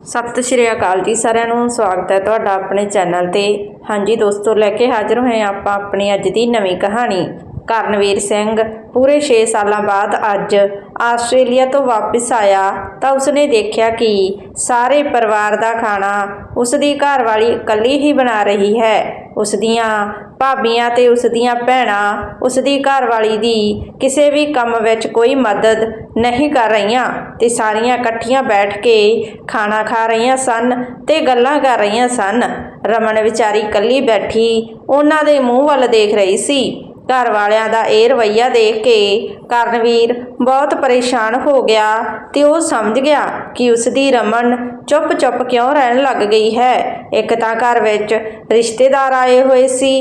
ਸਤਿ ਸ਼੍ਰੀ ਅਕਾਲ ਜੀ ਸਾਰਿਆਂ ਨੂੰ, ਸਵਾਗਤ ਹੈ ਤੁਹਾਡਾ ਆਪਣੇ ਚੈਨਲ ਤੇ। ਹਾਂਜੀ ਦੋਸਤੋ, ਲੈ ਕੇ ਹਾਜ਼ਰ ਹੋਏ ਹਾਂ ਆਪਾਂ ਆਪਣੀ ਅੱਜ ਦੀ ਨਵੀਂ ਕਹਾਣੀ। ਕਰਨਵੀਰ ਸਿੰਘ। ਪੂਰੇ 6 ਸਾਲਾਂ ਬਾਅਦ ਅੱਜ ਆਸਟ੍ਰੇਲੀਆ ਤੋਂ ਵਾਪਸ ਆਇਆ ਤਾਂ ਉਸਨੇ ਦੇਖਿਆ ਕਿ ਸਾਰੇ ਪਰਿਵਾਰ ਦਾ ਖਾਣਾ ਉਸ ਦੀ ਘਰਵਾਲੀ ਇਕੱਲੀ ਹੀ ਬਣਾ ਰਹੀ ਹੈ। ਉਸ ਦੀਆਂ ਭਾਬੀਆਂ ਤੇ ਉਸ ਦੀਆਂ ਭੈਣਾਂ ਉਸ ਦੀ ਘਰਵਾਲੀ ਦੀ ਕਿਸੇ ਵੀ ਕੰਮ ਵਿੱਚ ਕੋਈ ਮਦਦ ਨਹੀਂ ਕਰ ਰਹੀਆਂ ਤੇ ਸਾਰੀਆਂ ਇਕੱਠੀਆਂ ਬੈਠ ਕੇ ਖਾਣਾ ਖਾ ਰਹੀਆਂ ਸਨ ਤੇ ਗੱਲਾਂ ਕਰ ਰਹੀਆਂ ਸਨ। ਰਮਨ ਵਿਚਾਰੀ ਇਕੱਲੀ ਬੈਠੀ ਉਹਨਾਂ ਦੇ ਮੂੰਹ ਵੱਲ ਦੇਖ ਰਹੀ ਸੀ। ਘਰ ਵਾਲਿਆਂ ਦਾ ਇਹ ਰਵੱਈਆ ਦੇਖ ਕੇ ਕਰਨਵੀਰ ਬਹੁਤ ਪਰੇਸ਼ਾਨ ਹੋ ਗਿਆ ਤੇ ਉਹ ਸਮਝ ਗਿਆ ਕਿ ਉਸ ਦੀ ਰਮਨ ਚੁੱਪ-ਚੁੱਪ ਕਿਉਂ ਰਹਿਣ ਲੱਗ ਗਈ ਹੈ। ਇੱਕ ਤਾਂ ਘਰ ਵਿੱਚ ਰਿਸ਼ਤੇਦਾਰ ਆਏ ਹੋਏ ਸੀ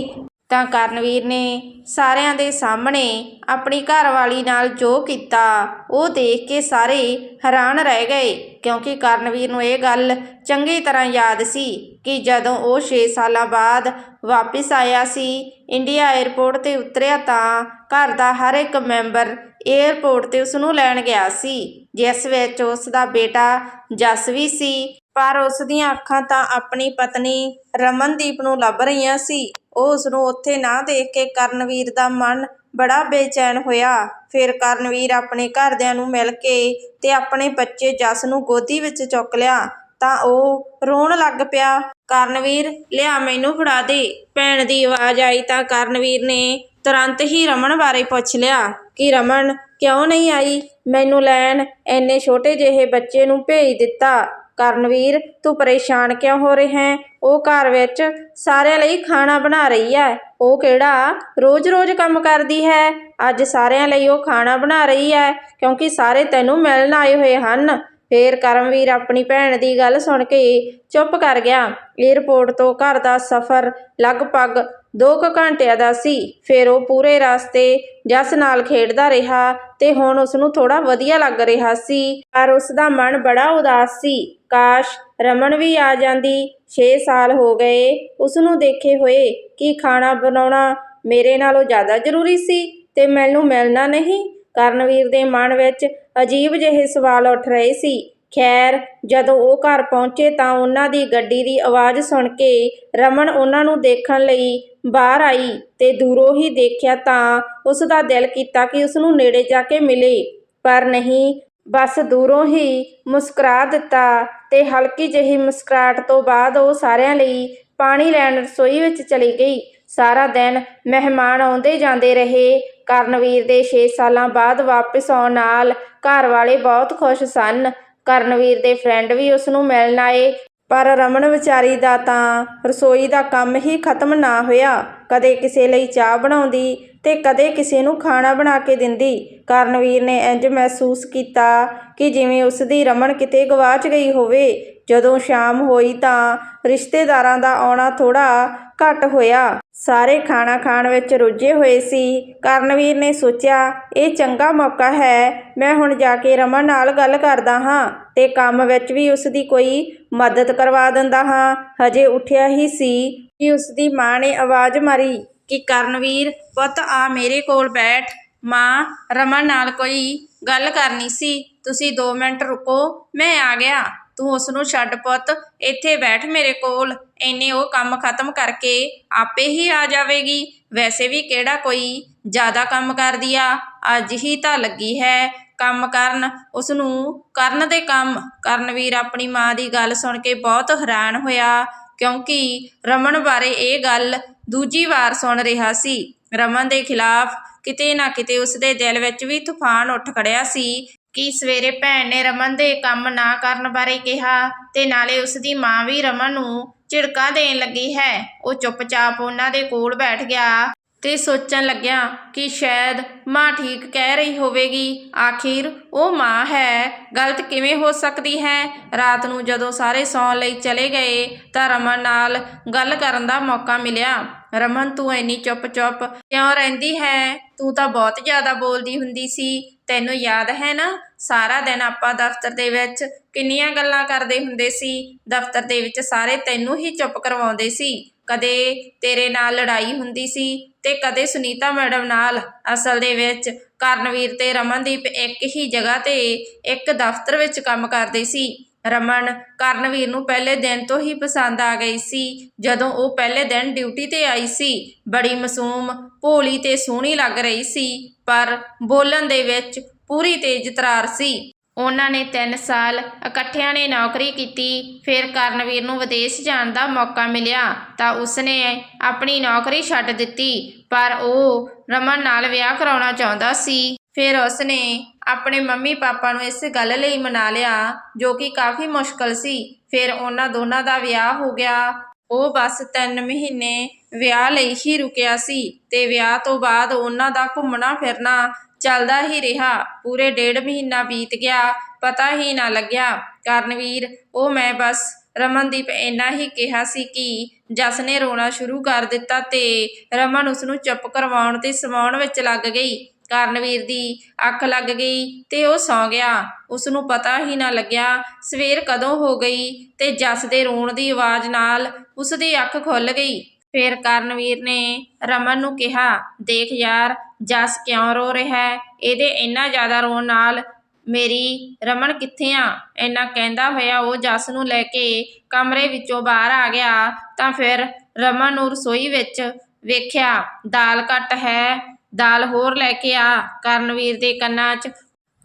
ਤਾਂ ਕਰਨਵੀਰ ਨੇ ਸਾਰਿਆਂ ਦੇ ਸਾਹਮਣੇ ਆਪਣੀ ਘਰਵਾਲੀ ਨਾਲ ਜੋ ਕੀਤਾ, ਉਹ ਦੇਖ ਕੇ ਸਾਰੇ ਹੈਰਾਨ ਰਹਿ ਗਏ, ਕਿਉਂਕਿ ਕਰਨਵੀਰ ਨੂੰ ਇਹ ਗੱਲ ਚੰਗੀ ਤਰ੍ਹਾਂ ਯਾਦ ਸੀ ਕਿ ਜਦੋਂ ਉਹ 6 ਸਾਲਾਂ ਬਾਅਦ ਵਾਪਸ ਆਇਆ ਸੀ, ਇੰਡੀਆ 에ਅਰਪੋਰਟ ਤੇ ਉਤਰਿਆ ਤਾਂ ਘਰ ਦਾ ਹਰ ਇੱਕ ਮੈਂਬਰ 에ਅਰਪੋਰਟ ਤੇ ਉਸ ਨੂੰ ਲੈਣ ਗਿਆ ਸੀ, ਜਿਸ ਵਿੱਚ ਉਸ ਦਾ ਬੇਟਾ ਜਸ ਵੀ ਸੀ ਪਰ ਉਸ ਦੀਆਂ ਅੱਖਾਂ ਤਾਂ ਆਪਣੀ ਪਤਨੀ ਰਮਨਦੀਪ ਨੂੰ ਲੱਭ ਰਹੀਆਂ ਸੀ। ਉਹ ਉਸ ਨੂੰ ਉੱਥੇ ਨਾ ਦੇਖ ਕੇ ਕਰਨਵੀਰ ਦਾ ਮਨ ਬੜਾ ਬੇਚੈਨ ਹੋਇਆ। ਫਿਰ ਕਰਨਵੀਰ ਆਪਣੇ ਘਰਦਿਆਂ ਨੂੰ ਮਿਲ ਕੇ ਤੇ ਆਪਣੇ ਬੱਚੇ ਜਸ ਨੂੰ ਗੋਦੀ ਵਿੱਚ ਚੁੱਕ ਲਿਆ। ਤਾਂ ਉਹ ਰੋਣ ਲੱਗ ਪਿਆ, ਕਰਨਵੀਰ, ਲਿਆ ਮੈਨੂੰ ਫੜਾ ਦੇ। ਭੈਣ ਦੀ ਆਵਾਜ਼ ਆਈ ਤਾਂ ਕਰਨਵੀਰ ਨੇ ਤੁਰੰਤ ਹੀ ਰਮਨ ਬਾਰੇ ਪੁੱਛ ਲਿਆ, ਕਿ ਰਮਨ, ਕਿਉਂ ਨਹੀਂ ਆਈ? ਮੈਨੂੰ ਲੈਣ ਐਨੇ ਛੋਟੇ ਜਿਹੇ ਬੱਚੇ ਨੂੰ ਭੇਜ ਦਿੱਤਾ। ਕਰਨਵੀਰ, ਤੂੰ ਪਰੇਸ਼ਾਨ ਕਿਉਂ ਹੋ ਰਿਹਾ ਹੈ? ਉਹ ਘਰ ਵਿੱਚ ਸਾਰਿਆਂ ਲਈ ਖਾਣਾ ਬਣਾ ਰਹੀ ਹੈ। ਉਹ ਕਿਹੜਾ? ਰੋਜ਼-ਰੋਜ਼ ਕੰਮ ਕਰਦੀ ਹੈ। ਅੱਜ ਸਾਰਿਆਂ ਲਈ ਉਹ ਖਾਣਾ ਬਣਾ ਰਹੀ ਹੈ, ਕਿਉਂਕਿ ਸਾਰੇ ਤੈਨੂੰ ਮਿਲਣ ਆਏ ਹੋਏ ਹਨ। ਫੇਰ ਕਰਮਵੀਰ ਆਪਣੀ ਭੈਣ ਦੀ ਗੱਲ ਸੁਣ ਕੇ ਚੁੱਪ ਕਰ ਗਿਆ। ਏਅਰਪੋਰਟ ਤੋਂ ਘਰ ਦਾ ਸਫ਼ਰ ਲਗਭਗ ਦੋ ਕੁ ਘੰਟਿਆਂ ਦਾ ਸੀ। ਫਿਰ ਉਹ ਪੂਰੇ ਰਸਤੇ ਜਸ ਨਾਲ ਖੇਡਦਾ ਰਿਹਾ ਤੇ ਹੁਣ ਉਸ ਨੂੰ ਥੋੜਾ ਵਧੀਆ ਲੱਗ ਰਿਹਾ ਸੀ। ਪਰ ਉਸ ਦਾ ਮਨ ਬੜਾ ਉਦਾਸ ਸੀ। ਕਾਸ਼ ਰਮਨ ਵੀ ਆ ਜਾਂਦੀ। 6 ਸਾਲ ਹੋ ਗਏ ਉਸ ਨੂੰ ਦੇਖੇ ਹੋਏ ਕਿ ਖਾਣਾ ਬਣਾਉਣਾ ਮੇਰੇ ਨਾਲੋਂ ਜ਼ਿਆਦਾ ਜ਼ਰੂਰੀ ਸੀ ਤੇ ਮੈਨੂੰ ਮਿਲਣਾ ਨਹੀਂ। ਕਰਨਵੀਰ ਦੇ ਮਨ ਵਿੱਚ ਅਜੀਬ ਜਿਹੇ ਸਵਾਲ ਉੱਠ ਰਹੇ ਸੀ। ਖੈਰ, ਜਦੋਂ ਉਹ ਘਰ ਪਹੁੰਚੇ ਤਾਂ ਉਹਨਾਂ ਦੀ ਗੱਡੀ ਦੀ ਆਵਾਜ਼ ਸੁਣ ਕੇ ਰਮਨ ਉਹਨਾਂ ਨੂੰ ਦੇਖਣ ਲਈ ਬਾਹਰ ਆਈ ਤੇ ਦੂਰੋਂ ਹੀ ਦੇਖਿਆ ਤਾਂ ਉਸ ਦਾ ਦਿਲ ਕੀਤਾ ਕਿ ਉਸ ਨੂੰ ਨੇੜੇ ਜਾ ਕੇ ਮਿਲੇ। ਪਰ ਨਹੀਂ, ਬਸ ਦੂਰੋਂ ਹੀ ਮੁਸਕਰਾ ਦਿੱਤਾ ਤੇ ਹਲਕੀ ਜਿਹੀ ਮੁਸਕਰਾਟ ਤੋਂ ਬਾਅਦ ਉਹ ਸਾਰਿਆਂ ਲਈ ਪਾਣੀ ਲੈਣ ਰਸੋਈ ਵਿੱਚ ਚਲੀ ਗਈ। ਸਾਰਾ ਦਿਨ ਮਹਿਮਾਨ ਆਉਂਦੇ ਜਾਂਦੇ ਰਹੇ। ਕਰਨਵੀਰ ਦੇ 6 ਸਾਲਾਂ ਬਾਅਦ ਵਾਪਸ ਆਉਣ ਨਾਲ ਘਰ ਵਾਲੇ ਬਹੁਤ ਖੁਸ਼ ਸਨ। ਕਰਨਵੀਰ ਦੇ ਫਰੈਂਡ ਵੀ ਉਸ ਨੂੰ ਮਿਲਣ ਆਏ। ਪਰ ਰਮਨ ਵਿਚਾਰੀ ਦਾ ਤਾਂ ਰਸੋਈ ਦਾ ਕੰਮ ਹੀ ਖਤਮ ਨਾ ਹੋਇਆ। ਕਦੇ ਕਿਸੇ ਲਈ ਚਾਹ ਬਣਾਉਂਦੀ ਤੇ ਕਦੇ ਕਿਸੇ ਨੂੰ ਖਾਣਾ ਬਣਾ ਕੇ ਦਿੰਦੀ। ਕਰਨਵੀਰ ਨੇ ਇੰਜ ਮਹਿਸੂਸ ਕੀਤਾ ਕਿ ਜਿਵੇਂ ਉਸ ਦੀ ਰਮਨ ਕਿਤੇ ਗਵਾਚ ਗਈ ਹੋਵੇ। ਜਦੋਂ ਸ਼ਾਮ ਹੋਈ ਤਾਂ ਰਿਸ਼ਤੇਦਾਰਾਂ ਦਾ ਆਉਣਾ ਥੋੜਾ ਘੱਟ ਹੋਇਆ। ਸਾਰੇ ਖਾਣਾ ਖਾਣ ਵਿੱਚ ਰੁੱਝੇ ਹੋਏ ਸੀ। ਕਰਨਵੀਰ ਨੇ ਸੋਚਿਆ, ਇਹ ਚੰਗਾ ਮੌਕਾ ਹੈ। ਮੈਂ ਹੁਣ ਜਾ ਕੇ ਰਮਨ ਨਾਲ ਗੱਲ ਕਰਦਾ ਹਾਂ ਤੇ ਕੰਮ ਵਿੱਚ ਵੀ ਉਸ ਦੀ ਕੋਈ ਮਦਦ ਕਰਵਾ ਦਿੰਦਾ ਹਾਂ। ਹਜੇ ਉੱਠਿਆ ਹੀ ਸੀ ਕਿ ਉਸ ਦੀ ਮਾਂ ਨੇ ਆਵਾਜ਼ ਮਾਰੀ ਕਿ, ਕਰਨਵੀਰ, ਪੁੱਤ, ਆ ਮੇਰੇ ਕੋਲ ਬੈਠ। ਮਾਂ, ਰਮਨ ਨਾਲ ਕੋਈ ਗੱਲ ਕਰਨੀ ਸੀ। ਤੁਸੀਂ 2 ਮਿੰਟ ਰੁਕੋ, ਮੈਂ ਆ ਗਿਆ। ਤੂੰ ਉਸ ਨੂੰ ਛੱਡ ਪੁੱਤ, ਇੱਥੇ ਬੈਠ ਮੇਰੇ ਕੋਲ। ਐਨੇ ਉਹ ਕੰਮ ਖਤਮ ਕਰਕੇ ਆਪੇ ਹੀ ਆ ਜਾਵੇਗੀ। ਵੈਸੇ ਵੀ ਕਿਹੜਾ ਕੋਈ ਜ਼ਿਆਦਾ ਕੰਮ ਕਰਦੀ ਆ? ਅੱਜ ਹੀ ਤਾਂ ਲੱਗੀ ਹੈ ਕੰਮ ਕਰਨ। ਉਸ ਨੂੰ ਕਰਨ ਦੇ ਕੰਮ। ਕਰਨਵੀਰ ਆਪਣੀ ਮਾਂ ਦੀ ਗੱਲ ਸੁਣ ਕੇ ਬਹੁਤ ਹੈਰਾਨ ਹੋਇਆ, ਕਿਉਂਕਿ ਰਮਨ ਬਾਰੇ ਇਹ ਗੱਲ ਦੂਜੀ ਵਾਰ ਸੁਣ ਰਿਹਾ ਸੀ। ਰਮਨ ਦੇ ਖਿਲਾਫ ਕਿਤੇ ਨਾ ਕਿਤੇ ਉਸ ਦੇ ਦਿਲ ਵਿੱਚ ਵੀ ਤੂਫਾਨ ਉੱਠ ਖੜਿਆ ਸੀ। ਕਿ ਸਵੇਰੇ ਭੈਣ ਨੇ ਰਮਨ ਦੇ ਕੰਮ ਨਾ ਕਰਨ ਬਾਰੇ ਕਿਹਾ ਤੇ ਨਾਲੇ ਉਸ ਦੀ ਮਾਂ ਵੀ ਰਮਨ ਨੂੰ ਝਿੜਕਾਂ ਦੇਣ ਲੱਗੀ ਹੈ। ਉਹ ਚੁੱਪਚਾਪ ਉਹਨਾਂ ਦੇ ਕੋਲ ਬੈਠ ਗਿਆ। ਤੇ ਸੋਚਣ ਲੱਗਿਆ ਕਿ ਸ਼ਾਇਦ ਮਾਂ ਠੀਕ ਕਹਿ ਰਹੀ ਹੋਵੇਗੀ, ਆਖਿਰ ਉਹ ਮਾਂ ਹੈ, ਗਲਤ ਕਿਵੇਂ ਹੋ ਸਕਦੀ ਹੈ? ਰਾਤ ਨੂੰ ਜਦੋਂ ਸਾਰੇ ਸੌਣ ਲਈ ਚਲੇ ਗਏ, ਤਾਂ ਰਮਨ ਨਾਲ ਗੱਲ ਕਰਨ ਦਾ ਮੌਕਾ ਮਿਲਿਆ। ਰਮਨ, ਤੂੰ ਇੰਨੀ ਚੁੱਪ-ਚੁੱਪ ਕਿਉਂ ਰਹਿੰਦੀ ਹੈ? ਤੂੰ ਤਾਂ ਬਹੁਤ ਜ਼ਿਆਦਾ ਬੋਲਦੀ ਹੁੰਦੀ ਸੀ। ਤੈਨੂੰ ਯਾਦ ਹੈ ਨਾ, ਸਾਰਾ ਦਿਨ ਆਪਾਂ ਦਫ਼ਤਰ ਦੇ ਵਿੱਚ ਕਿੰਨੀਆਂ ਗੱਲਾਂ ਕਰਦੇ ਹੁੰਦੇ ਸੀ। ਦਫ਼ਤਰ ਦੇ ਵਿੱਚ ਸਾਰੇ ਤੈਨੂੰ ਹੀ ਚੁੱਪ ਕਰਵਾਉਂਦੇ ਸੀ। ਕਦੇ ਤੇਰੇ ਨਾਲ ਲੜਾਈ ਹੁੰਦੀ ਸੀ ਤੇ ਕਦੇ ਸੁਨੀਤਾ ਮੈਡਮ ਨਾਲ। ਅਸਲ ਦੇ ਵਿੱਚ ਕਰਨਵੀਰ ਤੇ ਰਮਨਦੀਪ ਇੱਕ ਹੀ ਜਗ੍ਹਾ ਤੇ ਇੱਕ ਦਫ਼ਤਰ ਵਿੱਚ ਕੰਮ ਕਰਦੇ ਸੀ। ਰਮਨ ਕਰਨਵੀਰ ਨੂੰ ਪਹਿਲੇ ਦਿਨ ਤੋਂ ਹੀ ਪਸੰਦ ਆ ਗਈ ਸੀ। ਜਦੋਂ ਉਹ ਪਹਿਲੇ ਦਿਨ ਡਿਊਟੀ ਤੇ ਆਈ ਸੀ, ਬੜੀ ਮਾਸੂਮ, ਭੋਲੀ ਤੇ ਸੋਹਣੀ ਲੱਗ ਰਹੀ ਸੀ, ਪਰ ਬੋਲਣ ਦੇ ਵਿੱਚ ਪੂਰੀ ਤੇਜ਼ ਤਰਾਰ ਸੀ। ਉਹਨਾਂ ਨੇ 3 ਸਾਲ ਇਕੱਠਿਆਂ ਨੇ ਨੌਕਰੀ ਕੀਤੀ। ਫਿਰ ਕਰਨਵੀਰ ਨੂੰ ਵਿਦੇਸ਼ ਜਾਣ ਦਾ ਮੌਕਾ ਮਿਲਿਆ ਤਾਂ ਉਸਨੇ ਆਪਣੀ ਨੌਕਰੀ ਛੱਡ ਦਿੱਤੀ, ਪਰ ਉਹ ਰਮਨ ਨਾਲ ਵਿਆਹ ਕਰਾਉਣਾ ਚਾਹੁੰਦਾ ਸੀ। ਫਿਰ ਉਸਨੇ ਆਪਣੇ ਮੰਮੀ ਪਾਪਾ ਨੂੰ ਇਸ ਗੱਲ ਲਈ ਮਨਾ ਲਿਆ, ਜੋ ਕਿ ਕਾਫੀ ਮੁਸ਼ਕਲ ਸੀ। ਫਿਰ ਉਹਨਾਂ ਦੋਨਾਂ ਦਾ ਵਿਆਹ ਹੋ ਗਿਆ। ਉਹ ਬਸ 3 ਮਹੀਨੇ ਵਿਆਹ ਲਈ ਹੀ ਰੁਕਿਆ ਸੀ ਤੇ ਵਿਆਹ ਤੋਂ ਬਾਅਦ ਉਹਨਾਂ ਦਾ ਘੁੰਮਣਾ ਫਿਰਨਾ ਚੱਲਦਾ ਹੀ ਰਿਹਾ। ਪੂਰੇ ਡੇਢ ਮਹੀਨਾ ਬੀਤ ਗਿਆ, ਪਤਾ ਹੀ ਨਾ ਲੱਗਿਆ। ਕਰਨਵੀਰ, ਉਹ ਮੈਂ ਬਸ। ਰਮਨਦੀਪ ਇੰਨਾ ਹੀ ਕਿਹਾ ਸੀ ਕਿ ਜਸ ਨੇ ਰੋਣਾ ਸ਼ੁਰੂ ਕਰ ਦਿੱਤਾ ਤੇ ਰਮਨ ਉਸ ਨੂੰ ਚੁੱਪ ਕਰਵਾਉਣ ਤੇ ਸਮਾਉਣ ਵਿੱਚ ਲੱਗ ਗਈ। ਕਰਨਵੀਰ ਦੀ ਅੱਖ ਲੱਗ ਗਈ ਤੇ ਉਹ ਸੌਂ ਗਿਆ। ਉਸ ਨੂੰ ਪਤਾ ਹੀ ਨਾ ਲੱਗਿਆ ਸਵੇਰ ਕਦੋਂ ਹੋ ਗਈ ਤੇ ਜਸ ਦੇ ਰੋਣ ਦੀ ਆਵਾਜ਼ ਨਾਲ ਉਸ ਦੀ ਅੱਖ ਖੁੱਲ ਗਈ। ਫਿਰ ਕਰਨਵੀਰ ਨੇ ਰਮਨ ਨੂੰ ਕਿਹਾ, ਦੇਖ ਯਾਰ, ਜਸ ਕਿਉਂ ਰੋ ਰਿਹਾ ਹੈ? ਇਹਦੇ ਇੰਨਾ ਜ਼ਿਆਦਾ ਰੋਣ ਨਾਲ ਮੇਰੀ ਰਮਨ ਕਿੱਥੇ ਆ? ਇੰਨਾ ਕਹਿੰਦਾ ਹੋਇਆ ਉਹ ਜਸ ਨੂੰ ਲੈ ਕੇ ਕਮਰੇ ਵਿੱਚੋਂ ਬਾਹਰ ਆ ਗਿਆ ਤਾਂ ਫਿਰ ਰਮਨ ਨੂੰ ਰਸੋਈ ਵਿੱਚ ਵੇਖਿਆ, ਦਾਲ ਘੱਟ ਹੈ, ਦਾਲ ਹੋਰ ਲੈ ਕੇ ਆ। ਕਰਨਵੀਰ ਦੇ ਕੰਨਾਂ 'ਚ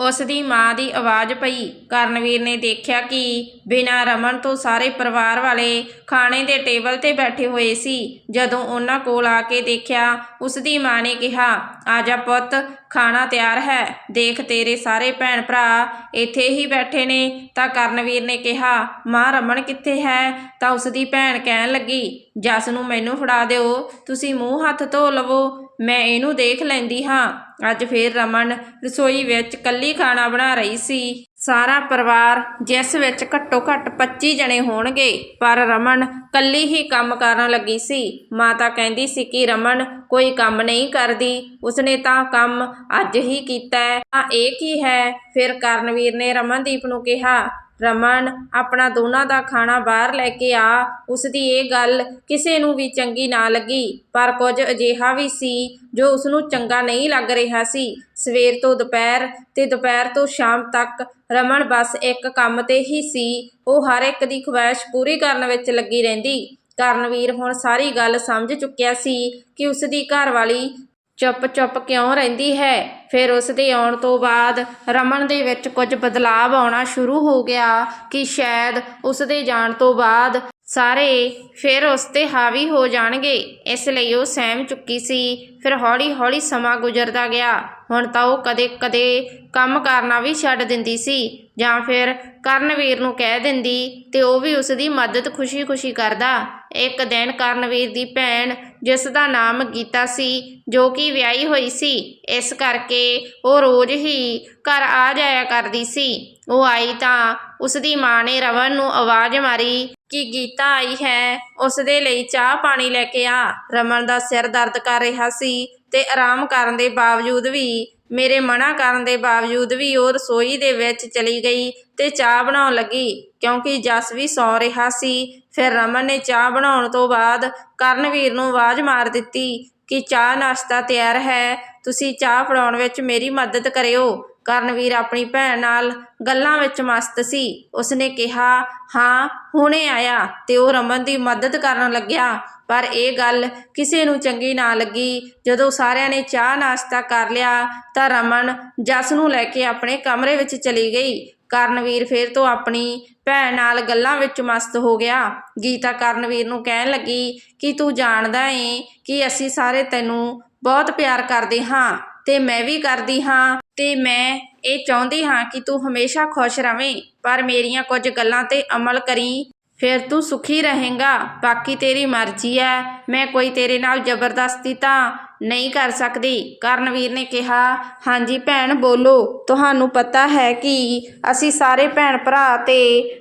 ਉਸ ਦੀ ਮਾਂ ਦੀ ਆਵਾਜ਼ ਪਈ। ਕਰਨਵੀਰ ਨੇ ਦੇਖਿਆ ਕਿ ਬਿਨਾਂ ਰਮਨ ਤੋਂ ਸਾਰੇ ਪਰਿਵਾਰ ਵਾਲੇ ਖਾਣੇ ਦੇ ਟੇਬਲ ਤੇ ਬੈਠੇ ਹੋਏ ਸੀ। ਜਦੋਂ ਉਹਨਾਂ ਕੋਲ ਆ ਕੇ ਦੇਖਿਆ, ਉਸ ਦੀ ਮਾਂ ਨੇ ਕਿਹਾ ਆ ਜਾ ਪੁੱਤ, ਖਾਣਾ ਤਿਆਰ ਹੈ। ਦੇਖ ਤੇਰੇ ਸਾਰੇ ਭੈਣ ਭਰਾ ਇੱਥੇ ਹੀ ਬੈਠੇ ਨੇ। ਤਾਂ ਕਰਨਵੀਰ ਨੇ ਕਿਹਾ, ਮਾਂ ਰਮਨ ਕਿੱਥੇ ਹੈ? ਤਾਂ ਉਸ ਦੀ ਭੈਣ ਕਹਿਣ ਲੱਗੀ, ਜਸ ਨੂੰ ਮੈਨੂੰ ਫੜਾ ਦਿਓ। ਤੁਸੀਂ ਮੂੰਹ ਹੱਥ ਧੋ ਲਵੋ। ਮੈਂ ਇਹਨੂੰ ਦੇਖ ਲੈਂਦੀ ਹਾਂ। ਅੱਜ ਫੇਰ ਰਮਨ ਰਸੋਈ ਵਿੱਚ ਕੱਲੀ ਖਾਣਾ ਬਣਾ ਰਹੀ ਸੀ। ਸਾਰਾ ਪਰਿਵਾਰ ਜਿਸ ਵਿੱਚ ਘੱਟੋ ਘੱਟ 25 ਜਣੇ ਹੋਣਗੇ। ਪਰ ਰਮਨ ਕੱਲੀ ਹੀ ਕੰਮ ਕਰਨ ਲੱਗੀ ਸੀ। ਮਾਤਾ ਕਹਿੰਦੀ ਸੀ ਕਿ ਰਮਨ ਕੋਈ ਕੰਮ ਨਹੀਂ ਕਰਦੀ। ਉਸਨੇ ਤਾਂ ਕੰਮ ਅੱਜ ਹੀ ਕੀਤਾ ਹੈ। ਤਾਂ ਇਹ ਕੀ ਹੈ? ਫਿਰ ਕਰਨਵੀਰ ਨੇ ਰਮਨਦੀਪ ਨੂੰ ਕਿਹਾ ਰਮਨ, ਆਪਣਾ ਦੋਨਾਂ ਦਾ ਖਾਣਾ ਬਾਹਰ ਲੈ ਕੇ ਆ। ਉਸ ਦੀ ਇਹ ਗੱਲ ਕਿਸੇ ਨੂੰ ਵੀ ਚੰਗੀ ਨਾ ਲੱਗੀ, ਪਰ ਕੁਝ ਅਜਿਹਾ ਵੀ ਸੀ ਜੋ ਉਸ ਨੂੰ ਚੰਗਾ ਨਹੀਂ ਲੱਗ ਰਿਹਾ ਸੀ। ਸਵੇਰ ਤੋਂ ਦੁਪਹਿਰ ਤੇ ਦੁਪਹਿਰ ਤੋਂ ਸ਼ਾਮ ਤੱਕ ਰਮਨ ਬਸ ਇੱਕ ਕੰਮ ਤੇ ਹੀ ਸੀ। ਉਹ ਹਰ ਇੱਕ ਦੀ ਖੁਆਇਸ਼ ਪੂਰੀ ਕਰਨ ਵਿੱਚ ਲੱਗੀ ਰਹਿੰਦੀ। ਕਰਨਵੀਰ ਹੁਣ ਸਾਰੀ ਗੱਲ ਸਮਝ ਚੁੱਕਿਆ ਸੀ ਕਿ ਉਸ ਦੀ ਘਰਵਾਲੀ ਚੁੱਪ-ਚੁੱਪ ਕਿਉਂ ਰਹਿੰਦੀ ਹੈ? ਫਿਰ ਉਸਦੇ ਆਉਣ ਤੋਂ ਬਾਅਦ ਰਮਨ ਦੇ ਵਿੱਚ ਕੁਝ ਬਦਲਾਵ ਆਉਣਾ ਸ਼ੁਰੂ ਹੋ ਗਿਆ ਕਿ ਸ਼ਾਇਦ ਉਸਦੇ ਜਾਣ ਤੋਂ ਬਾਅਦ ਸਾਰੇ ਫਿਰ ਉਸ ਤੇ ਹਾਵੀ ਹੋ ਜਾਣਗੇ। ਇਸ ਲਈ ਉਹ ਸਹਿਮ ਚੁੱਕੀ ਸੀ। ਫਿਰ ਹੌਲੀ-ਹੌਲੀ ਸਮਾਂ ਗੁਜ਼ਰਦਾ ਗਿਆ। ਹੁਣ ਤਾਂ ਉਹ ਕਦੇ-ਕਦੇ ਕੰਮ ਕਰਨਾ ਵੀ ਛੱਡ ਦਿੰਦੀ ਸੀ ਜਾਂ ਫਿਰ ਕਰਨਵੀਰ ਨੂੰ ਕਹਿ ਦਿੰਦੀ ਤੇ ਉਹ ਵੀ ਉਸ ਦੀ ਮਦਦ ਖੁਸ਼ੀ-ਖੁਸ਼ੀ ਕਰਦਾ। ਇੱਕ ਦਿਨ ਕਰਨਵੀਰ ਦੀ ਭੈਣ, ਜਿਸ ਦਾ ਨਾਮ ਗੀਤਾ ਸੀ, ਜੋ ਕਿ ਵਿਆਹੀ ਹੋਈ ਸੀ, ਇਸ ਕਰਕੇ ਉਹ ਰੋਜ਼ ਹੀ ਘਰ ਆ ਜਾਇਆ ਕਰਦੀ ਸੀ। ਉਹ ਆਈ ਤਾਂ ਉਸ ਦੀ ਮਾਂ ਨੇ ਰਵਨ ਨੂੰ ਆਵਾਜ਼ ਮਾਰੀ ਕਿ ਗੀਤਾ ਆਈ ਹੈ ਉਸ ਦੇ ਲਈ ਚਾਹ ਪਾਣੀ ਲੈ ਕੇ ਆ। ਰਮਨ ਦਾ ਸਿਰ ਦਰਦ ਕਰ ਰਿਹਾ ਸੀ ਤੇ ਆਰਾਮ ਕਰਨ ਦੇ ਬਾਵਜੂਦ ਵੀ, ਮੇਰੇ ਮਨਾ ਕਰਨ ਦੇ ਬਾਵਜੂਦ ਵੀ ਉਹ ਰਸੋਈ ਦੇ ਵਿੱਚ ਚਲੀ ਗਈ ਤੇ ਚਾਹ ਬਣਾਉਣ ਲੱਗੀ, ਕਿਉਂਕਿ ਜਸ ਵੀ ਸੌ ਰਿਹਾ ਸੀ ਫਿਰ ਰਮਨ ਨੇ ਚਾਹ ਬਣਾਉਣ ਤੋਂ ਬਾਅਦ ਕਰਨਵੀਰ ਨੂੰ ਆਵਾਜ਼ ਮਾਰ ਦਿੱਤੀ ਕਿ ਚਾਹ ਨਾਸ਼ਤਾ ਤਿਆਰ ਹੈ, ਤੁਸੀਂ ਚਾਹ ਫੜਾਉਣ ਵਿੱਚ ਮੇਰੀ ਮਦਦ ਕਰਿਓ। ਕਰਨਵੀਰ ਆਪਣੀ ਭੈਣ ਨਾਲ ਗੱਲਾਂ ਵਿੱਚ ਮਸਤ ਸੀ। ਉਸਨੇ ਕਿਹਾ, ਹਾਂ, ਹੁਣੇ ਆਇਆ। ਤੇ ਉਹ ਰਮਨ ਦੀ ਮਦਦ ਕਰਨ ਲੱਗਿਆ। ਪਰ ਇਹ ਗੱਲ ਕਿਸੇ ਨੂੰ ਚੰਗੀ ਨਾ ਲੱਗੀ। ਜਦੋਂ ਸਾਰਿਆਂ ਨੇ ਚਾਹ ਨਾਸ਼ਤਾ ਕਰ ਲਿਆ, ਤਾਂ ਰਮਨ ਜਸ ਨੂੰ ਲੈ ਕੇ ਆਪਣੇ ਕਮਰੇ ਵਿੱਚ ਚਲੀ ਗਈ। ਕਰਨਵੀਰ ਫਿਰ ਤੋਂ ਆਪਣੀ ਭੈਣ ਨਾਲ ਗੱਲਾਂ ਵਿੱਚ ਮਸਤ ਹੋ ਗਿਆ। ਗੀਤਾ ਕਰਨਵੀਰ ਨੂੰ ਕਹਿਣ ਲੱਗੀ, ਕਿ ਤੂੰ ਜਾਣਦਾ ਏ ਕਿ ਅਸੀਂ ਸਾਰੇ ਤੈਨੂੰ ਬਹੁਤ ਪਿਆਰ ਕਰਦੇ ਹਾਂ ਤੇ ਮੈਂ ਵੀ ਕਰਦੀ ਹਾਂ ਤੇ ਮੈਂ ਇਹ ਚਾਹੁੰਦੀ ਹਾਂ ਕਿ ਤੂੰ ਹਮੇਸ਼ਾ ਖੁਸ਼ ਰਵੇਂ, ਪਰ ਮੇਰੀਆਂ ਕੁਝ ਗੱਲਾਂ ਤੇ ਅਮਲ ਕਰੀ। ਫਿਰ ਤੂੰ ਸੁਖੀ ਰਹੇਂਗਾ, ਬਾਕੀ ਤੇਰੀ ਮਰਜ਼ੀ ਹੈ ਮੈਂ ਕੋਈ ਤੇਰੇ ਨਾਲ ਜ਼ਬਰਦਸਤੀ ਤਾਂ ਨਹੀਂ ਕਰ ਸਕਦੀ। ਕਰਨਵੀਰ ਨੇ ਕਿਹਾ, ਹਾਂਜੀ ਭੈਣ, ਬੋਲੋ। ਤੁਹਾਨੂੰ ਪਤਾ ਹੈ ਕਿ ਅਸੀਂ ਸਾਰੇ ਭੈਣ ਭਰਾ ਤੇ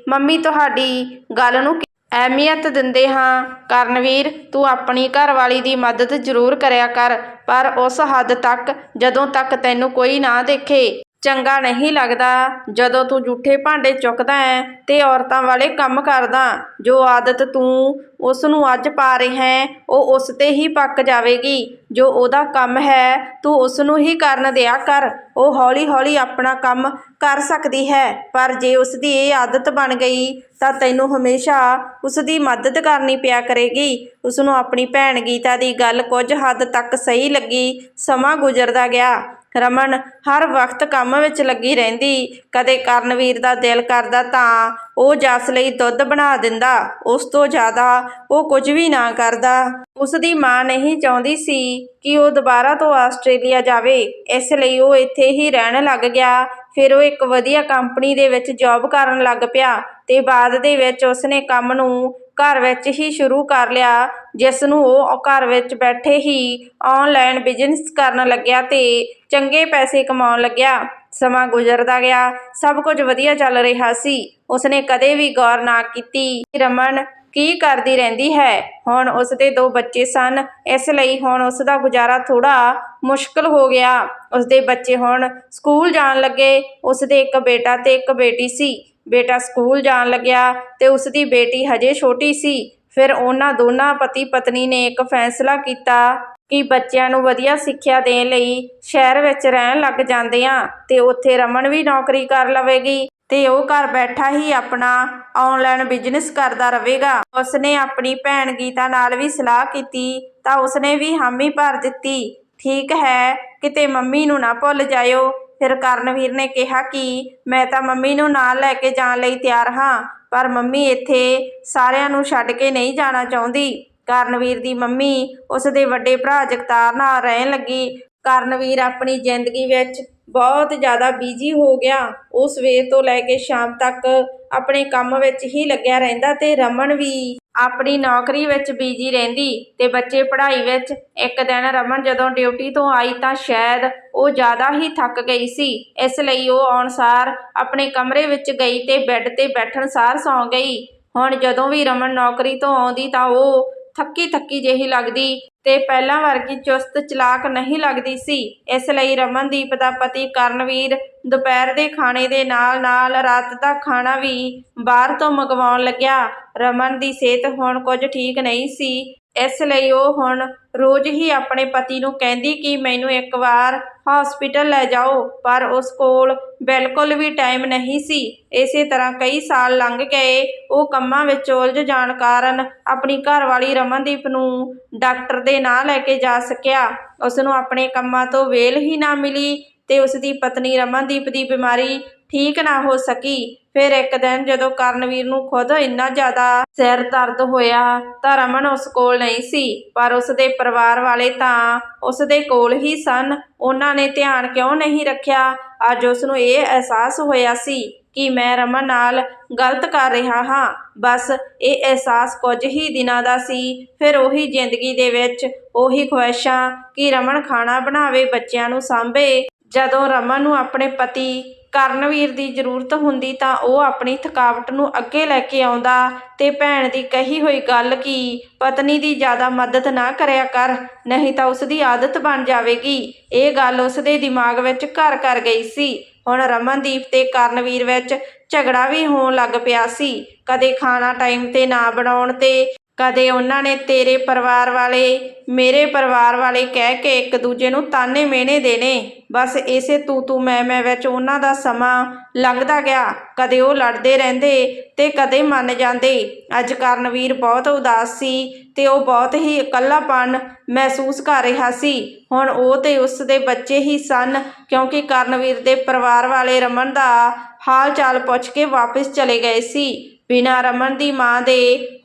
ਮੰਮੀ ਤੁਹਾਡੀ ਗੱਲ ਨੂੰ ਅਹਿਮੀਅਤ ਦਿੰਦੇ ਹਾਂ। ਕਰਨਵੀਰ, ਤੂੰ ਆਪਣੀ ਘਰਵਾਲੀ ਦੀ ਮਦਦ ਜ਼ਰੂਰ ਕਰਿਆ ਕਰ, ਪਰ ਉਸ ਹੱਦ ਤੱਕ ਜਦੋਂ ਤੱਕ ਤੈਨੂੰ ਕੋਈ ਨਾ ਦੇਖੇ ਚੰਗਾ ਨਹੀਂ ਲੱਗਦਾ। ਜਦੋਂ ਤੂੰ ਜੂਠੇ ਭਾਂਡੇ ਚੁੱਕਦਾ ਹੈ ਤੇ ਔਰਤਾਂ ਵਾਲੇ ਕੰਮ ਕਰਦਾ, ਜੋ ਆਦਤ ਤੂੰ ਉਸ ਨੂੰ ਅੱਜ ਪਾ ਰਿਹਾ ਹੈ, ਉਹ ਉਸ ਤੇ ਹੀ ਪੱਕ ਜਾਵੇਗੀ। ਜੋ ਉਹਦਾ ਕੰਮ ਹੈ, ਤੂੰ ਉਸ ਨੂੰ ਹੀ ਕਰਨ ਦਿਆ ਕਰ। ਉਹ ਹੌਲੀ-ਹੌਲੀ ਆਪਣਾ ਕੰਮ ਕਰ ਸਕਦੀ ਹੈ, ਪਰ ਜੇ ਉਸ ਦੀ ਇਹ ਆਦਤ ਬਣ ਗਈ, ਤਾਂ ਤੈਨੂੰ ਹਮੇਸ਼ਾ ਉਸ ਦੀ ਮਦਦ ਕਰਨੀ ਪਿਆ ਕਰੇਗੀ। ਉਸ ਨੂੰ ਆਪਣੀ ਭੈਣ ਗੀਤਾ ਦੀ ਗੱਲ ਕੁਝ ਹੱਦ ਤੱਕ ਸਹੀ ਲੱਗੀ, ਸਮਾਂ ਗੁਜ਼ਰਦਾ ਗਿਆ। ਰਮਨ ਹਰ ਵਕਤ ਕੰਮ ਵਿੱਚ ਲੱਗੀ ਰਹਿੰਦੀ। ਕਦੇ ਕਰਨਵੀਰ ਦਾ ਦਿਲ ਕਰਦਾ ਤਾਂ ਉਹ ਜਸ ਲਈ ਦੁੱਧ ਬਣਾ ਦਿੰਦਾ। ਉਸ ਤੋਂ ਜ਼ਿਆਦਾ ਉਹ ਕੁਝ ਵੀ ਨਾ ਕਰਦਾ। ਉਸ ਦੀ ਮਾਂ ਨਹੀਂ ਚਾਹੁੰਦੀ ਸੀ ਕਿ ਉਹ ਦੁਬਾਰਾ ਤੋਂ ਆਸਟ੍ਰੇਲੀਆ ਜਾਵੇ। ਇਸ ਲਈ ਉਹ ਇੱਥੇ ਹੀ ਰਹਿਣ ਲੱਗ ਗਿਆ। ਫਿਰ ਉਹ ਇੱਕ ਵਧੀਆ ਕੰਪਨੀ ਦੇ ਵਿੱਚ ਜੌਬ ਕਰਨ ਲੱਗ ਪਿਆ ਤੇ ਬਾਅਦ ਦੇ ਵਿੱਚ ਉਸਨੇ ਕੰਮ ਨੂੰ ਘਰ ਵਿੱਚ ਹੀ ਸ਼ੁਰੂ ਕਰ ਲਿਆ ਜਿਸ ਨੂੰ ਉਹ ਘਰ ਵਿੱਚ ਬੈਠੇ ਹੀ ਆਨਲਾਈਨ ਬਿਜ਼ਨਸ ਕਰਨ ਲੱਗਿਆ ਤੇ ਚੰਗੇ ਪੈਸੇ ਕਮਾਉਣ ਲੱਗਿਆ। ਸਮਾਂ ਗੁਜ਼ਰਦਾ ਗਿਆ, ਸਭ ਕੁਝ ਵਧੀਆ ਚੱਲ ਰਿਹਾ ਸੀ। ਉਸਨੇ ਕਦੇ ਵੀ ਗੌਰ ਨਾ ਕੀਤੀ ਕਿ ਰਮਨ ਕੀ ਕਰਦੀ ਰਹਿੰਦੀ ਹੈ। ਹੁਣ ਉਸਦੇ ਦੋ ਬੱਚੇ ਸਨ, ਇਸ ਲਈ ਹੁਣ ਉਸ ਦਾ ਗੁਜ਼ਾਰਾ ਥੋੜਾ ਮੁਸ਼ਕਲ ਹੋ ਗਿਆ। ਉਸਦੇ ਬੱਚੇ ਹੁਣ ਸਕੂਲ ਜਾਣ ਲੱਗੇ, ਉਸਦੇ ਇੱਕ ਬੇਟਾ ਤੇ ਇੱਕ ਬੇਟੀ ਸੀ। ਬੇਟਾ ਸਕੂਲ ਜਾਣ ਲੱਗਿਆ ਤੇ ਉਸ ਦੀ ਬੇਟੀ ਹਜੇ ਛੋਟੀ ਸੀ। ਫਿਰ ਉਹਨਾਂ ਦੋਨਾਂ ਪਤੀ ਪਤਨੀ ਨੇ ਇੱਕ ਫੈਸਲਾ ਕੀਤਾ ਕਿ ਬੱਚਿਆਂ ਨੂੰ ਵਧੀਆ ਸਿੱਖਿਆ ਦੇਣ ਲਈ ਸ਼ਹਿਰ ਵਿੱਚ ਰਹਿਣ ਲੱਗ ਜਾਂਦੇ ਆ ਤੇ ਉੱਥੇ ਰਮਨ ਵੀ ਨੌਕਰੀ ਕਰ ਲਵੇਗੀ ਤੇ ਉਹ ਘਰ ਬੈਠਾ ਹੀ ਆਪਣਾ ਆਨਲਾਈਨ ਬਿਜ਼ਨਸ ਕਰਦਾ ਰਹੇਗਾ। ਉਸਨੇ ਆਪਣੀ ਭੈਣ ਗੀਤਾ ਨਾਲ ਵੀ ਸਲਾਹ ਕੀਤੀ ਤਾਂ ਉਸਨੇ ਵੀ ਹਾਮੀ ਭਰ ਦਿੱਤੀ। ਠੀਕ ਹੈ, ਕਿਤੇ ਮੰਮੀ ਨੂੰ ਨਾ ਭੁੱਲ ਜਾਇਓ। ਫਿਰ ਕਰਨਵੀਰ ਨੇ ਕਿਹਾ ਕਿ ਮੈਂ ਤਾਂ ਮੰਮੀ ਨੂੰ ਨਾਲ ਲੈ ਕੇ ਜਾਣ ਲਈ ਤਿਆਰ ਹਾਂ, ਪਰ ਮੰਮੀ ਇੱਥੇ ਸਾਰਿਆਂ ਨੂੰ ਛੱਡ ਕੇ ਨਹੀਂ ਜਾਣਾ ਚਾਹੁੰਦੀ। ਕਰਨਵੀਰ ਦੀ ਮੰਮੀ ਉਸ ਦੇ ਵੱਡੇ ਭਰਾ ਜਗਤਾਰ ਨਾਲ ਰਹਿਣ ਲੱਗੀ। ਕਰਨਵੀਰ ਆਪਣੀ ਜ਼ਿੰਦਗੀ ਵਿੱਚ ਬਹੁਤ ਜ਼ਿਆਦਾ ਬਿਜ਼ੀ ਹੋ ਗਿਆ। ਉਹ ਸਵੇਰ ਤੋਂ ਲੈ ਕੇ ਸ਼ਾਮ ਤੱਕ ਆਪਣੇ ਕੰਮ ਵਿੱਚ ਹੀ ਲੱਗਿਆ ਰਹਿੰਦਾ ਅਤੇ ਰਮਨ ਵੀ ਆਪਣੀ ਨੌਕਰੀ ਵਿੱਚ ਬਿਜ਼ੀ ਰਹਿੰਦੀ ਅਤੇ ਬੱਚੇ ਪੜ੍ਹਾਈ ਵਿੱਚ ਇੱਕ ਦਿਨ ਰਮਨ ਜਦੋਂ ਡਿਊਟੀ ਤੋਂ ਆਈ ਤਾਂ ਸ਼ਾਇਦ ਉਹ ਜ਼ਿਆਦਾ ਹੀ ਥੱਕ ਗਈ ਸੀ। ਇਸ ਲਈ ਉਹ ਆਉਣ ਸਾਰ ਆਪਣੇ ਕਮਰੇ ਵਿੱਚ ਗਈ ਅਤੇ ਬੈੱਡ ਤੇ ਬੈਠਣ ਸਾਰ ਸੌਂ ਗਈ। ਹੁਣ ਜਦੋਂ ਵੀ ਰਮਨ ਨੌਕਰੀ ਤੋਂ ਆਉਂਦੀ ਤਾਂ ਉਹ ਥੱਕੀ ਥੱਕੀ ਜਿਹੀ ਲੱਗਦੀ ਤੇ ਪਹਿਲਾਂ ਵਰਗੀ ਚੁਸਤ ਚਲਾਕ ਨਹੀਂ ਲੱਗਦੀ ਸੀ। ਇਸ ਲਈ ਰਮਨਦੀਪ ਦਾ ਪਤੀ ਕਰਨਵੀਰ ਦੁਪਹਿਰ ਦੇ ਖਾਣੇ ਦੇ ਨਾਲ ਨਾਲ ਰਾਤ ਦਾ ਖਾਣਾ ਵੀ ਬਾਹਰ ਤੋਂ ਮੰਗਵਾਉਣ ਲੱਗਿਆ। ਰਮਨ ਦੀ ਸਿਹਤ ਹੁਣ ਕੁਝ ਠੀਕ ਨਹੀਂ ਸੀ। ਇਸ ਲਈ ਉਹ ਹੁਣ ਰੋਜ਼ ਹੀ ਆਪਣੇ ਪਤੀ ਨੂੰ ਕਹਿੰਦੀ ਕਿ ਮੈਨੂੰ ਇੱਕ ਵਾਰ ਹਸਪੀਟਲ ਲੈ ਜਾਓ, ਪਰ ਉਸ ਕੋਲ ਬਿਲਕੁਲ ਵੀ ਟਾਈਮ ਨਹੀਂ ਸੀ। ਇਸੇ ਤਰ੍ਹਾਂ ਕਈ ਸਾਲ ਲੰਘ ਗਏ। ਉਹ ਕੰਮਾਂ ਵਿੱਚ ਉਲਝ ਜਾਣ ਕਾਰਨ ਆਪਣੀ ਘਰਵਾਲੀ ਰਮਨਦੀਪ ਨੂੰ ਡਾਕਟਰ ਦੇ ਨਾਂ ਲੈ ਕੇ ਜਾ ਸਕਿਆ। ਉਸ ਨੂੰ ਆਪਣੇ ਕੰਮਾਂ ਤੋਂ ਵੇਲ ਹੀ ਨਾ ਮਿਲੀ ਤੇ ਉਸ ਦੀ ਪਤਨੀ ਰਮਨਦੀਪ ਦੀ ਬਿਮਾਰੀ ਠੀਕ ਨਾ ਹੋ ਸਕੀ। ਫਿਰ ਇੱਕ ਦਿਨ ਜਦੋਂ ਕਰਨਵੀਰ ਨੂੰ ਖੁਦ ਇੰਨਾ ਜ਼ਿਆਦਾ ਸਿਰ ਦਰਦ ਹੋਇਆ ਤਾਂ ਰਮਨ ਉਸ ਕੋਲ ਨਹੀਂ ਸੀ, ਪਰ ਉਸ ਦੇ ਪਰਿਵਾਰ ਵਾਲੇ ਤਾਂ ਉਸ ਦੇ ਕੋਲ ਹੀ ਸਨ। ਉਹਨਾਂ ਨੇ ਧਿਆਨ ਕਿਉਂ ਨਹੀਂ ਰੱਖਿਆ? ਅੱਜ ਉਸ ਨੂੰ ਇਹ ਅਹਿਸਾਸ ਹੋਇਆ ਸੀ ਕਿ ਮੈਂ ਰਮਨ ਨਾਲ ਗਲਤ ਕਰ ਰਿਹਾ ਹਾਂ। ਬਸ ਇਹ ਅਹਿਸਾਸ ਕੁਝ ਹੀ ਦਿਨਾਂ ਦਾ ਸੀ। ਫਿਰ ਉਹੀ ਜ਼ਿੰਦਗੀ ਦੇ ਵਿੱਚ ਉਹੀ ਖੁਆਇਸ਼ਾਂ ਕਿ ਰਮਨ ਖਾਣਾ ਬਣਾਵੇ ਬੱਚਿਆਂ ਨੂੰ ਸਾਂਭੇ। ਜਦੋਂ ਰਮਨ ਨੂੰ ਆਪਣੇ ਪਤੀ ਕਰਨਵੀਰ ਦੀ ਜ਼ਰੂਰਤ ਹੁੰਦੀ ਤਾਂ ਉਹ ਆਪਣੀ ਥਕਾਵਟ ਨੂੰ ਅੱਗੇ ਲੈ ਕੇ ਆਉਂਦਾ ਅਤੇ ਭੈਣ ਦੀ ਕਹੀ ਹੋਈ ਗੱਲ ਕਿ ਪਤਨੀ ਦੀ ਜ਼ਿਆਦਾ ਮਦਦ ਨਾ ਕਰਿਆ ਕਰ, ਨਹੀਂ ਤਾਂ ਉਸ ਦੀ ਆਦਤ ਬਣ ਜਾਵੇਗੀ। ਇਹ ਗੱਲ ਉਸ ਦੇ ਦਿਮਾਗ ਵਿੱਚ ਘਰ ਕਰ ਗਈ ਸੀ। ਹੁਣ ਰਮਨਦੀਪ ਤੇ ਕਰਨਵੀਰ ਵਿੱਚ ਝਗੜਾ ਵੀ ਹੋਣ ਲੱਗ ਪਿਆ ਸੀ। ਕਦੇ ਖਾਣਾ ਟਾਈਮ ਤੇ ਨਾ ਬਣਾਉਣ ਤੇ ਕਦੇ ਉਹਨਾਂ ਨੇ ਤੇਰੇ ਪਰਿਵਾਰ ਵਾਲੇ, ਮੇਰੇ ਪਰਿਵਾਰ ਵਾਲੇ ਕਹਿ ਕੇ ਇੱਕ ਦੂਜੇ ਨੂੰ ਤਾਨੇ ਮਿਹਣੇ ਦੇਣੇ। ਬਸ ਇਸੇ ਤੂੰ ਤੂੰ ਮੈਂ ਮੈਂ ਵਿੱਚ ਉਹਨਾਂ ਦਾ ਸਮਾਂ ਲੰਘਦਾ ਗਿਆ। ਕਦੇ ਉਹ ਲੜਦੇ ਰਹਿੰਦੇ ਤੇ ਕਦੇ ਮੰਨ ਜਾਂਦੇ। ਅੱਜ ਕਰਨਵੀਰ ਬਹੁਤ ਉਦਾਸ ਸੀ ਤੇ ਉਹ ਬਹੁਤ ਹੀ ਇਕੱਲਾਪਨ ਮਹਿਸੂਸ ਕਰ ਰਿਹਾ ਸੀ। ਹੁਣ ਉਹ ਤੇ ਉਸ ਦੇ ਬੱਚੇ ਹੀ ਸਨ, ਕਿਉਂਕਿ ਕਰਨਵੀਰ ਦੇ ਪਰਿਵਾਰ ਵਾਲੇ ਰਮਨ ਦਾ ਹਾਲ ਚਾਲ ਪੁੱਛ ਕੇ ਵਾਪਸ ਚਲੇ ਗਏ ਸੀ। ਬਿਨਾਂ ਰਮਨ ਦੀ ਮਾਂ ਦੇ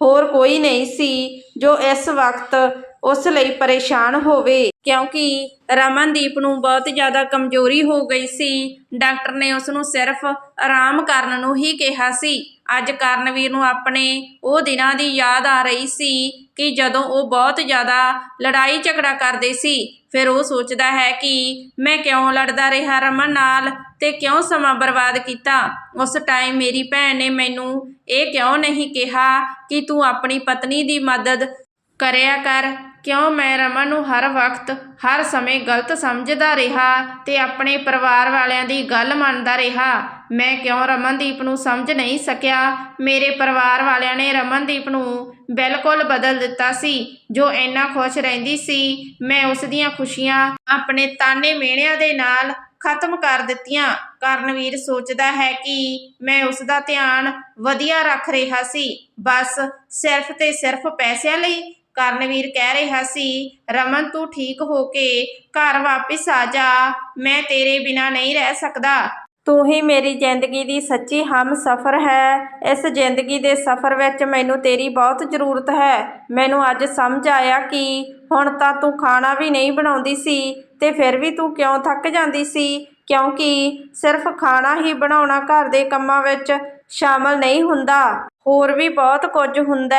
ਹੋਰ ਕੋਈ ਨਹੀਂ ਸੀ ਜੋ ਇਸ ਵਕਤ ਉਸ ਲਈ ਪਰੇਸ਼ਾਨ ਹੋਵੇ। ਕਿਉਂਕਿ ਰਮਨਦੀਪ ਨੂੰ ਬਹੁਤ ਜ਼ਿਆਦਾ ਕਮਜ਼ੋਰੀ ਹੋ ਗਈ ਸੀ। ਡਾਕਟਰ ਨੇ ਉਸ ਨੂੰ ਸਿਰਫ ਆਰਾਮ ਕਰਨ ਨੂੰ ਹੀ ਕਿਹਾ ਸੀ। ਅੱਜ ਕਰਨਵੀਰ ਨੂੰ ਆਪਣੇ ਉਹ ਦਿਨਾਂ ਦੀ ਯਾਦ ਆ ਰਹੀ ਸੀ ਕਿ ਜਦੋਂ ਉਹ ਬਹੁਤ ਜ਼ਿਆਦਾ ਲੜਾਈ ਝਗੜਾ ਕਰਦੇ ਸੀ, ਫਿਰ ਉਹ ਸੋਚਦਾ ਹੈ ਕਿ ਮੈਂ ਕਿਉਂ ਲੜਦਾ ਰਿਹਾ ਰਮਨ ਨਾਲ ਤੇ ਕਿਉਂ ਸਮਾਂ ਬਰਬਾਦ ਕੀਤਾ? ਉਸ ਟਾਈਮ ਮੇਰੀ ਭੈਣ ਨੇ ਮੈਨੂੰ ਇਹ ਕਿਉਂ ਨਹੀਂ ਕਿਹਾ ਕਿ ਤੂੰ ਆਪਣੀ ਪਤਨੀ ਦੀ ਮਦਦ ਕਰਿਆ ਕਰ? ਕਿਉਂ ਮੈਂ ਰਮਨ ਨੂੰ ਹਰ ਵਕਤ, ਹਰ ਸਮੇਂ ਗਲਤ ਸਮਝਦਾ ਰਿਹਾ ਤੇ ਆਪਣੇ ਪਰਿਵਾਰ ਵਾਲਿਆਂ ਦੀ ਗੱਲ ਮੰਨਦਾ ਰਿਹਾ। ਮੈਂ ਕਿਉਂ ਰਮਨਦੀਪ ਨੂੰ ਸਮਝ ਨਹੀਂ ਸਕਿਆ? ਮੇਰੇ ਪਰਿਵਾਰ ਵਾਲਿਆਂ ਨੇ ਰਮਨਦੀਪ ਨੂੰ ਬਿਲਕੁਲ ਬਦਲ ਦਿੱਤਾ ਸੀ, ਜੋ ਇੰਨਾ ਖੁਸ਼ ਰਹਿੰਦੀ ਸੀ। ਮੈਂ ਉਸ ਦੀਆਂ ਖੁਸ਼ੀਆਂ ਆਪਣੇ ਤਾਨੇ ਮਿਹਣਿਆਂ ਦੇ ਨਾਲ ਖਤਮ ਕਰ ਦਿੱਤੀਆਂ। ਕਰਨਵੀਰ ਸੋਚਦਾ ਹੈ ਕਿ ਮੈਂ ਉਸ ਦਾ ਧਿਆਨ ਵਧੀਆ ਰੱਖ ਰਿਹਾ ਸੀ। ਬਸ ਸਿਰਫ ਤੇ ਸਿਰਫ ਪੈਸਿਆਂ ਲਈ ਕਰਨਵੀਰ ਕਹਿ ਰਿਹਾ ਸੀ, ਰਮਨ, ਤੂੰ ਠੀਕ ਹੋ ਕੇ ਘਰ ਵਾਪਿਸ ਆ ਜਾ, ਮੈਂ ਤੇਰੇ ਬਿਨਾ ਨਹੀਂ ਰਹਿ ਸਕਦਾ। ਤੂੰ ਹੀ ਮੇਰੀ ਜ਼ਿੰਦਗੀ ਦੀ ਸੱਚੀ ਹਮ ਸਫਰ ਹੈ। ਇਸ ਜ਼ਿੰਦਗੀ ਦੇ ਸਫਰ ਵਿੱਚ ਮੈਨੂੰ ਤੇਰੀ ਬਹੁਤ ਜ਼ਰੂਰਤ ਹੈ। ਮੈਨੂੰ ਅੱਜ ਸਮਝ ਆਇਆ ਕਿ ਹੁਣ ਤਾਂ ਤੂੰ ਖਾਣਾ ਵੀ ਨਹੀਂ ਬਣਾਉਂਦੀ ਸੀ ਤੇ ਫਿਰ ਵੀ ਤੂੰ ਕਿਉਂ ਥੱਕ ਜਾਂਦੀ ਸੀ? ਕਿਉਂਕਿ ਸਿਰਫ ਖਾਣਾ ਹੀ ਬਣਾਉਣਾ ਘਰ ਦੇ ਕੰਮਾਂ ਵਿੱਚ ਸ਼ਾਮਲ ਨਹੀਂ ਹੁੰਦਾ। ਹੋਰ ਵੀ ਬਹੁਤ ਕੁਝ ਹੁੰਦਾ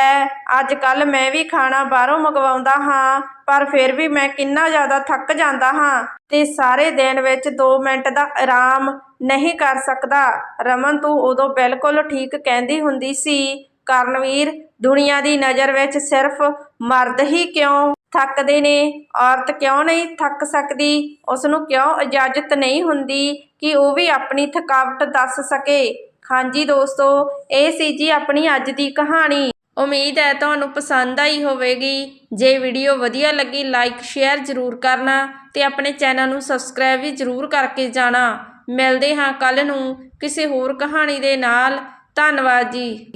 ਅੱਜ ਕੱਲ੍ਹ ਮੈਂ ਵੀ ਖਾਣਾ ਬਾਹਰੋਂ ਮੰਗਵਾਉਂਦਾ ਹਾਂ, ਪਰ ਫਿਰ ਵੀ ਮੈਂ ਕਿੰਨਾ ਜ਼ਿਆਦਾ ਥੱਕ ਜਾਂਦਾ ਹਾਂ ਤੇ ਸਾਰੇ ਦਿਨ ਵਿੱਚ 2 ਮਿੰਟ ਦਾ ਆਰਾਮ ਨਹੀਂ ਕਰ ਸਕਦਾ। ਰਮਨ, ਤੂੰ ਉਦੋਂ ਬਿਲਕੁਲ ਠੀਕ ਕਹਿੰਦੀ ਹੁੰਦੀ ਸੀ, ਕਰਨਵੀਰ, ਦੁਨੀਆ ਦੀ ਨਜ਼ਰ ਵਿੱਚ ਸਿਰਫ ਮਰਦ ਹੀ ਕਿਉਂ ਥੱਕਦੇ ਨੇ? ਔਰਤ ਕਿਉਂ ਨਹੀਂ ਥੱਕ ਸਕਦੀ? ਉਸ ਨੂੰ ਕਿਉਂ ਇਜਾਜ਼ਤ ਨਹੀਂ ਹੁੰਦੀ ਕਿ ਉਹ ਵੀ ਆਪਣੀ ਥਕਾਵਟ ਦੱਸ ਸਕੇ? ਹਾਂਜੀ ਦੋਸਤੋ, ਇਹ ਸੀ ਜੀ ਆਪਣੀ ਅੱਜ ਦੀ ਕਹਾਣੀ। ਉਮੀਦ ਹੈ ਤੁਹਾਨੂੰ ਪਸੰਦ ਆਈ ਹੋਵੇਗੀ। ਜੇ ਵੀਡੀਓ ਵਧੀਆ ਲੱਗੀ ਲਾਈਕ ਸ਼ੇਅਰ ਜ਼ਰੂਰ ਕਰਨਾ ਤੇ ਆਪਣੇ ਚੈਨਲ ਨੂੰ ਸਬਸਕ੍ਰਾਈਬ ਵੀ ਜ਼ਰੂਰ ਕਰਕੇ ਜਾਣਾ। ਮਿਲਦੇ ਹਾਂ ਕੱਲ ਨੂੰ ਕਿਸੇ ਹੋਰ ਕਹਾਣੀ ਦੇ ਨਾਲ। ਧੰਨਵਾਦ ਜੀ।